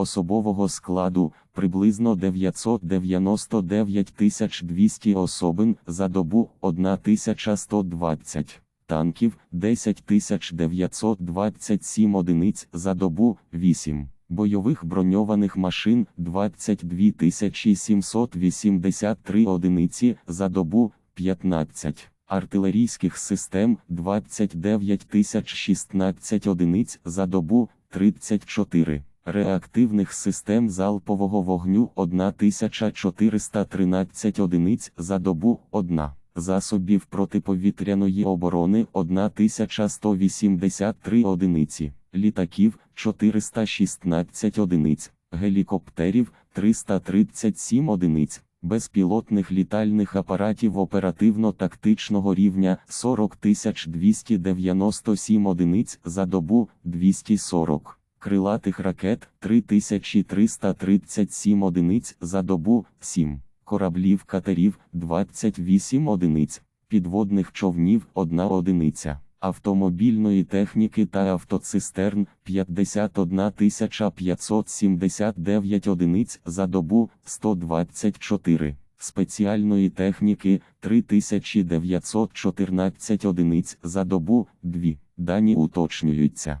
особового складу приблизно 999 200 особин за добу 1120 танків 10 927 одиниць за добу 8 бойових броньованих машин 22 783 одиниці за добу 15 артилерійських систем 29 016 одиниць за добу 34 реактивних систем залпового вогню 1413 одиниць за добу 1 засобів протиповітряної оборони 1183 одиниці, літаків 416 одиниць, гелікоптерів 337 одиниць, безпілотних літальних апаратів оперативно-тактичного рівня 40 297 одиниць за добу 240. Крилатих ракет 3337 одиниць за добу 7 кораблів катерів 28 одиниць, підводних човнів 1 одиниця, автомобільної техніки та автоцистерн 51 579 одиниць за добу 124, спеціальної техніки 3914 одиниць за добу 2. Дані уточнюються.